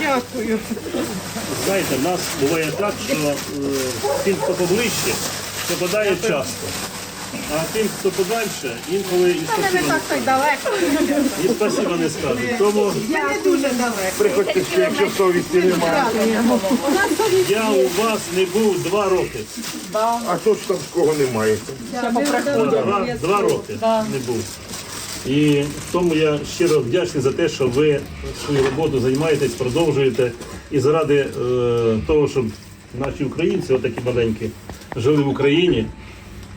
Дякую. Знаєте, в нас буває так, що е, тим, хто поближче, попадає часто. А тим, хто подальше, інколи і Та не спасіба, так так далеко. і спасіба не скажуть. Тому Я не дуже далеко. Приходьте ще, якщо совісті немає. я у вас не був два роки. А то ж там з кого немає. Два, два роки не був. І тому я щиро вдячний за те, що ви свою роботу займаєтесь, продовжуєте. І заради е, того, щоб наші українці, отакі маленькі, жили в Україні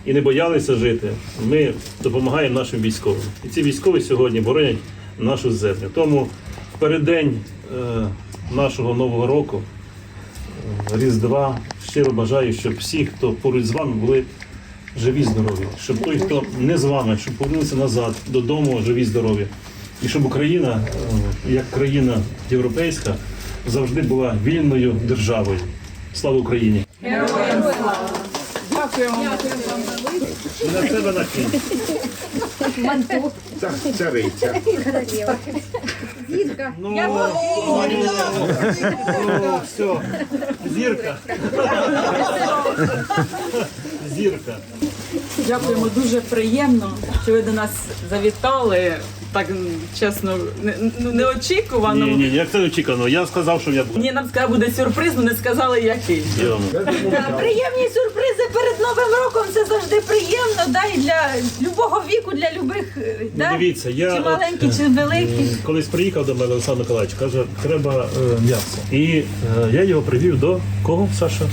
і не боялися жити, ми допомагаємо нашим військовим. І ці військові сьогодні боронять нашу землю. Тому в переддень е, нашого нового року, е, Різдва, щиро бажаю, щоб всі, хто поруч з вами, були живі, здорові, щоб той, хто не з вами, щоб повернувся назад додому, живі, здорові. І щоб Україна, е, як країна європейська, завжди була вільною державою. Слава Україні! І на себе на кінь. Це цариця. Ну, ну, все. Зірка. Зірка. Дякуємо, дуже приємно, що ви до нас завітали. Так чесно, не- ну, неочікувано. Ні, ні, як це очікувано. Я сказав, що я буду. Ні, нам сказали, буде сюрприз, але не сказали, який. Приємні сюрпризи перед Новим роком це завжди приємно, да, і для любого віку, для любих, е, да? дивіться, я чи от, маленькі, чи великі. Е, Колись приїхав до мене Олександр Миколаївич, каже, треба е, м'ясо. І е, я його привів до кого, Саша?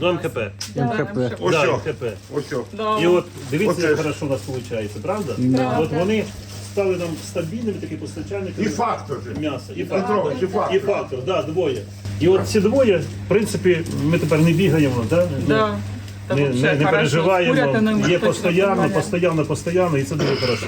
До МХП. Ось Да, що. МХП. Ось що. І от дивіться, Оце як ж. хорошо у нас виходить, правда? От вони стали нам стабільними такі постачальниками І фактор же. м'яса. І Петрович, і фактор. І фактор, да, двоє. І от ці двоє, в принципі, ми тепер не бігаємо, да? Да. Та Не, не, переживаємо, є постійно, постійно, постійно, і це дуже хорошо.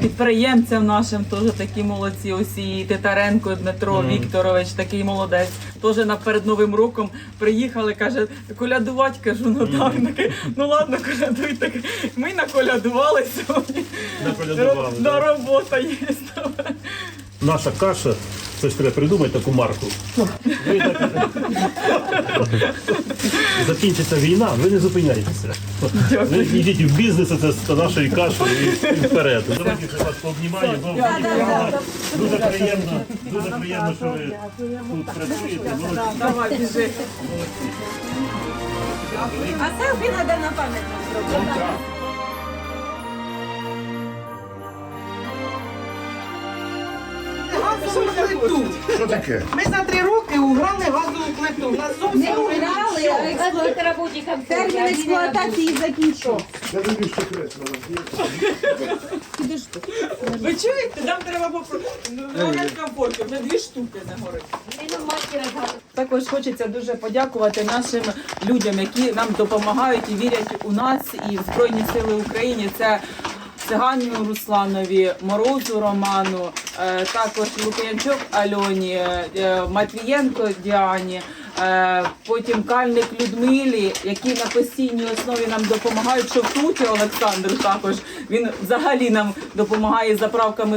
Підприємцям нашим теж такі молодці. Ось і Титаренко Дмитро Вікторович, такий молодець. Теж на перед новим роком приїхали, каже, колядувати, кажу, ну так, такий, ну ладно, колядуйте. Ми наколядували сьогодні. Наколядували, Да, да. робота є. Наша каша, ж треба придумати таку марку. Ви так- Закінчиться війна, ви не зупиняйтеся. Ви йдіть в бізнес це з нашої каші і, вперед. Давайте я вас пообнімаю. бо Дуже приємно, дуже приємно, що ви тут працюєте. Давай, біжи. А селфі треба на пам'ять зробити. Плиту. Що таке? Ми за три роки уграли газову плиту. У нас зовсім Не уграли, нічого. а експлуататорам термін експлуатації закінчив. Я люблю секрет. Ви чуєте? Нам треба попробувати комфорту. Вже дві штуки не горить. Також хочеться дуже подякувати нашим людям, які нам допомагають і вірять у нас і в Збройні Сили України. Це Циганію Русланові, Морозу Роману, е, також Лук'янчук Альоні, е, Матвієнко Діані. е, Потім Кальник Людмилі, які на постійній основі нам допомагають. Шовтуті Олександр також він взагалі нам допомагає заправками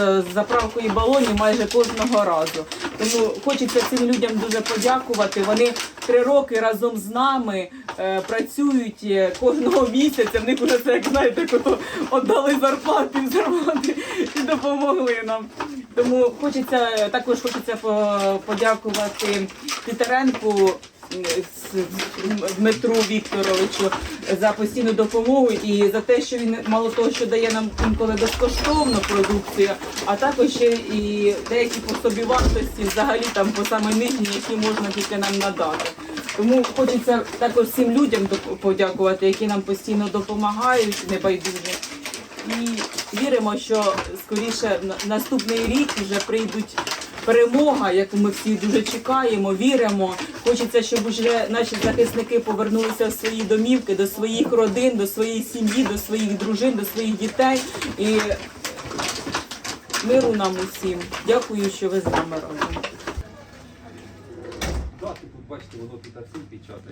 е, заправкою балонів майже кожного разу. Тому хочеться цим людям дуже подякувати. Вони три роки разом з нами е, працюють е, кожного місяця. В них вже це як знаєте, кото віддали зарплати зарплати і допомогли нам. Тому хочеться також хочеться подякувати Титаренку. е, Дмитру Вікторовичу за постійну допомогу і за те, що він мало того, що дає нам інколи безкоштовну продукцію, а також ще і деякі по собі вартості, взагалі там по саме нижні, які можна тільки нам надати. Тому хочеться також всім людям подякувати, які нам постійно допомагають, небайдужі. І віримо, що скоріше на- наступний рік вже прийдуть перемога, яку ми всі дуже чекаємо, віримо. Хочеться, щоб вже наші захисники повернулися в свої домівки, до своїх родин, до своєї сім'ї, до своїх дружин, до своїх дітей. І миру нам усім. Дякую, що ви з нами разом. бачите, воно тут всім печатає.